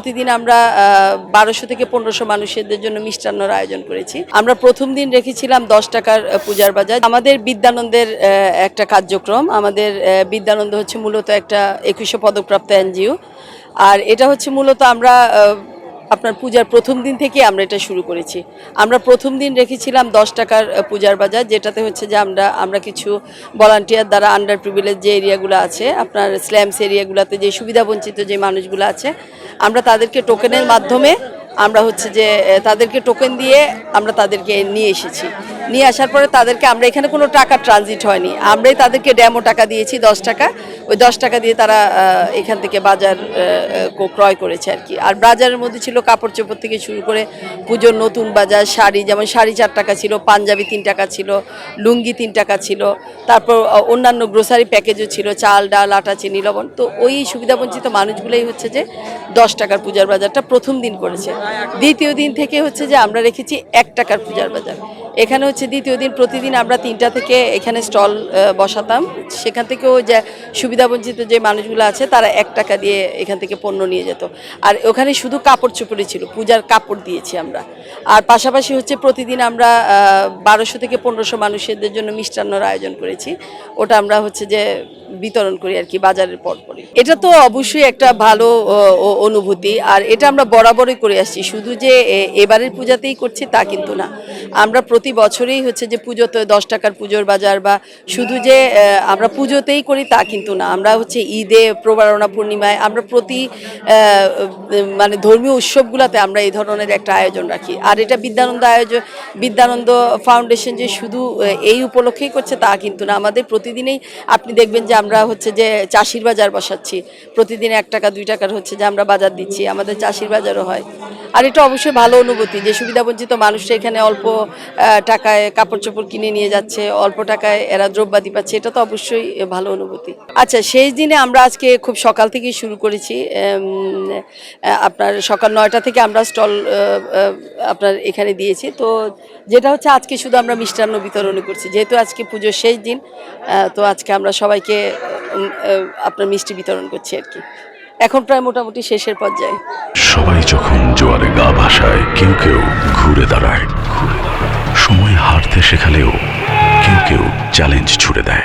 প্রতিদিন আমরা বারোশো থেকে পনেরোশো মানুষদের জন্য মিষ্টান্নর আয়োজন করেছি। আমরা প্রথম দিন রেখেছিলাম দশ টাকার পূজার বাজার। আমাদের বিদ্যানন্দের একটা কার্যক্রম। আমাদের বিদ্যানন্দ হচ্ছে মূলত একটা একুশে পদকপ্রাপ্ত এনজিও। আর এটা হচ্ছে মূলত আমরা আপনার পূজার প্রথম দিন থেকে আমরা এটা শুরু করেছি। আমরা প্রথম দিন রেখেছিলাম দশ টাকার পূজার বাজার, যেটাতে হচ্ছে যে আমরা আমরা কিছু ভলান্টিয়ার দ্বারা আন্ডার প্রিভিলেজ যে এরিয়াগুলো আছে, আপনার স্ল্যামস এরিয়াগুলোতে যে সুবিধা বঞ্চিত যে মানুষগুলো আছে, আমরা তাদেরকে টোকেনের মাধ্যমে আমরা হচ্ছে যে তাদেরকে টোকেন দিয়ে আমরা তাদেরকে নিয়ে এসেছি। নিয়ে আসার পরে তাদেরকে, আমরা এখানে কোনো টাকা ট্রানজিট হয়নি। আমরাই তাদেরকে ড্যামো টাকা দিয়েছি দশ টাকা। ওই দশ টাকা দিয়ে তারা এখান থেকে বাজার ক্রয় করেছে আর কি। আর বাজারের মধ্যে ছিল কাপড় চোপড় থেকে শুরু করে পুজোর নতুন বাজার, শাড়ি, যেমন শাড়ি চার টাকা ছিল, পাঞ্জাবি তিন টাকা ছিল, লুঙ্গি তিন টাকা ছিল, তারপর অন্যান্য গ্রোসারি প্যাকেজও ছিল, চাল, ডাল, আটা, চিনি, লবণ। তো ওই সুবিধাবঞ্চিত মানুষগুলোই হচ্ছে যে দশ টাকার পূজার বাজারটা প্রথম দিন করেছে। দ্বিতীয় দিন থেকে হচ্ছে যে আমরা রেখেছি এক টাকার পূজার বাজার। এখানে হচ্ছে দ্বিতীয় দিন প্রতিদিন আমরা তিনটা থেকে এখানে স্টল বসাতাম। সেখান থেকেও যে সুবিধাবঞ্চিত যে মানুষগুলো আছে, তারা এক টাকা দিয়ে এখান থেকে পণ্য নিয়ে যেত। আর ওখানে শুধু কাপড় চোপড়ই ছিল, পূজার কাপড় দিয়েছি আমরা। আর পাশাপাশি হচ্ছে প্রতিদিন আমরা বারোশো থেকে পনেরোশো মানুষদের জন্য মিষ্টান্নর আয়োজন করেছি। ওটা আমরা হচ্ছে যে বিতরণ করি আর কি, বাজারের পর পরই। এটা তো অবশ্যই একটা ভালো অনুভূতি। আর এটা আমরা বরাবরই করে আসছি। শুধু যে এবারের পূজাতেই করছি তা কিন্তু না। আমরা প্রতি বছরেই হচ্ছে যে পুজোতে দশ টাকার পুজোর বাজার বা শুধু যে আমরা পুজোতেই করি তা কিন্তু না। আমরা হচ্ছে ঈদে প্রবারণা পূর্ণিমায় আমরা প্রতি মানে ধর্মীয় উৎসবগুলোতে আমরা এই ধরনের একটা আয়োজন রাখি। আর এটা বিদ্যানন্দ আয়োজন বিদ্যানন্দ ফাউন্ডেশন যে শুধু এই উপলক্ষেই করছে তা কিন্তু না। আমাদের প্রতিদিনেই আপনি দেখবেন যে আমরা হচ্ছে যে চাষির বাজার বসাচ্ছি। প্রতিদিন এক টাকা, দুই টাকার হচ্ছে যে আমরা বাজার দিচ্ছি। আমাদের চাষির বাজারও হয়। আর এটা অবশ্যই ভালো অনুভূতি যে সুবিধাবঞ্চিত মানুষরা এখানে অল্প টাকায় কাপড় চোপড় কিনে নিয়ে যাচ্ছে, অল্প টাকায় এরা দ্রব্যাদি পাচ্ছে। এটা তো অবশ্যই ভালো অনুভূতি। আচ্ছা শেষ দিনে আমরা আজকে খুব সকাল থেকেই শুরু করেছি আপনার সকাল নয়টা থেকে আমরা স্টল আপনার এখানে দিয়েছি। তো যেটা হচ্ছে আজকে শুধু আমরা মিষ্টান্ন বিতরণ করছি, যেহেতু আজকে পুজোর শেষ দিন তো আজকে আমরা সবাইকে আপনার মিষ্টি বিতরণ করছি আর কি। এখন প্রায় মোটামুটি শেষের পর্যায়ে। সবাই যখন জোয়ারে গা ভাসায়, কেউ কেউ ঘুরে দাঁড়ায়। সময় হারতে শেখালেও কেউ কেউ চ্যালেঞ্জ ছুড়ে দেয়।